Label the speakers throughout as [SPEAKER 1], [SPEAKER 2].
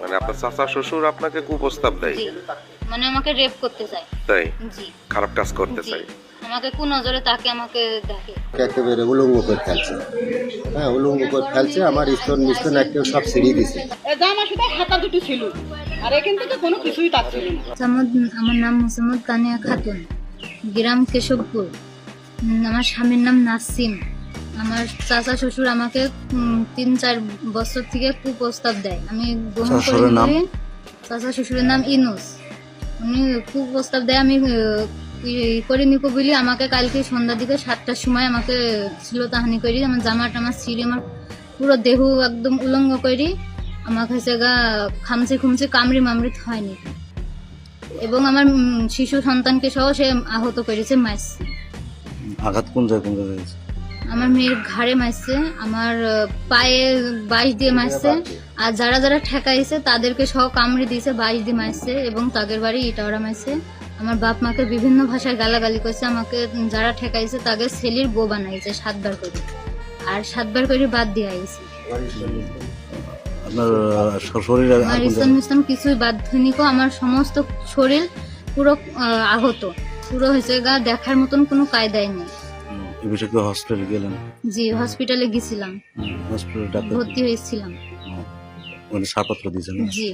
[SPEAKER 1] মানে আপনার চাচা শ্বশুর আপনাকে কুপ্রস্তাব দেয়।
[SPEAKER 2] জি। মানে আমাকে রেপ করতে চায়।
[SPEAKER 1] তাই?
[SPEAKER 2] জি।
[SPEAKER 1] খারাপ কাজ করতে
[SPEAKER 2] জি।
[SPEAKER 1] চাই
[SPEAKER 2] আমাকে কোন নজরে তাকে আমাকে দেখে।
[SPEAKER 3] একেবারে উলঙ্গ করে ফেলছে। হ্যাঁ উলঙ্গ করে ফেলছে আমার স্তন মিস্তন একদম সব ছিঁড়িয়ে দিছে।
[SPEAKER 4] এ জামা শুধু হাতা দুটো ছিল আর এখান থেকে কোনো কিছুই তার ছিল না।
[SPEAKER 2] সামদ আমার নাম মোসাম্মদ তানিয়া খাতুন গ্রাম কেশবপুর। উম, আমার স্বামীর নাম নাসিম। আমার চাচা শ্বশুর আমাকে তিন চার বছর থেকে কুপ্রস্তাব দেয়। আমি গ্রহণ করে? চাচা শ্বশুরের নাম ইনুস। উনি কুপ্রস্তাব দেয় আমি করে নিকো বলি আমাকে কালকে সন্ধ্যার দিকে সাতটার সময় আমাকে ছিল তাহানি করি আমার জামা টামা ছিঁড়ে আমার পুরো দেহ একদম উলঙ্গ করি। আমাকে হচ্ছে গা খামচে খুমচে কামড়ি মামড়ি হয়নি। এবং আমার শিশু সন্তানকে সহ সে আহত করেছে মাইস।
[SPEAKER 5] আঘাত কোন জায়গায় কোন জায়গায়?
[SPEAKER 2] আমার মেয়ের ঘাড়ে মারছে আমার পায়ে বাইশ দিয়ে মারছে আর যারা যারা ঠেকাইছে তাদেরকে সহ কামড়ে দিয়েছে বাইশ দিয়ে মারছে এবং তাদের বাড়ি ইটাওয়ারা মারছে। আমার বাপ মাকে বিভিন্ন ভাষায় গালাগালি করছে আমাকে যারা ঠেকাইছে তাকে ছেলির বউ বানাইছে সাতবার করে। আর সাতবার করে বাদ দিয়ে আইছে।
[SPEAKER 5] আপনার শরীর
[SPEAKER 2] আমার ইসলাম? ইসলাম কিছুই বাধ্যনিক আমার সমস্ত শরীর পুরো আহত। পুরো হয়েছে গা দেখার মতন কোনো কায়দায় নেই।
[SPEAKER 5] বিষয়ে কি হসপিটালে গেলেন
[SPEAKER 2] জি হসপিটালে গেছিলাম।
[SPEAKER 5] হসপিটালে ডাক্তার
[SPEAKER 2] ভর্তি হয়েছিলাম।
[SPEAKER 5] ওখানে ছাড়পত্র দিয়েছেন
[SPEAKER 2] জি।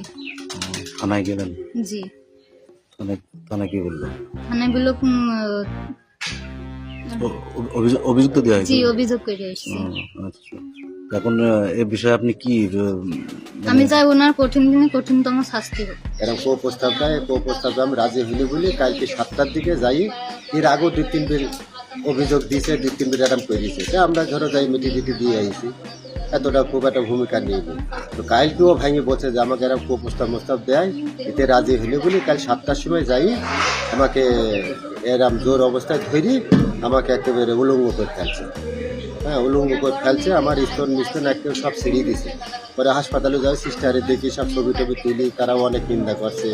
[SPEAKER 5] থানায় গেলেন?
[SPEAKER 2] জি।
[SPEAKER 5] থানায় থানায় কি বলল
[SPEAKER 2] থানায় বলল
[SPEAKER 5] অভিযোগ তো দেওয়া হয়েছে
[SPEAKER 2] জি অভিযোগ করে এসেছি
[SPEAKER 5] আচ্ছা। এখন এ বিষয়ে আপনি কি
[SPEAKER 2] আমি চাই ওনার কঠিন দিনে কঠিনতম শাস্তি হোক।
[SPEAKER 3] এরকম কো প্রস্তাব দেয় কো প্রস্তাব আমি রাজি হইলি বলি কালকে সাতটার দিকে যাই। এর আগেও দুই তিন দিন অভিযোগ দিয়েছে দুই তিন এরকম করে দিয়েছে তা আমরা ধরো যাই মিটি টিটি দিয়ে আইছি। এতটা খুব একটা ভূমিকা নেই। তো কালকেও ভাঙে বলছে যে আমাকে এরকম কো প্রস্তাব মোস্তাব দেয়, এতে রাজি হইলি বলি, কাল সাতটার সময় যাই, আমাকে এরম জোর অবস্থায় ধরি, আমাকে একেবারে উলঙ্গ করে ফেলছে। হ্যাঁ উলঙ্গ করে ফেলছে, আমার স্তন মিস্তন একদম সব ছিঁড়িয়ে দিছে। পরে হাসপাতালে যাই, সিস্টারে দেখি সব ছবি টবি তুলি, তারাও অনেক নিন্দা করছে।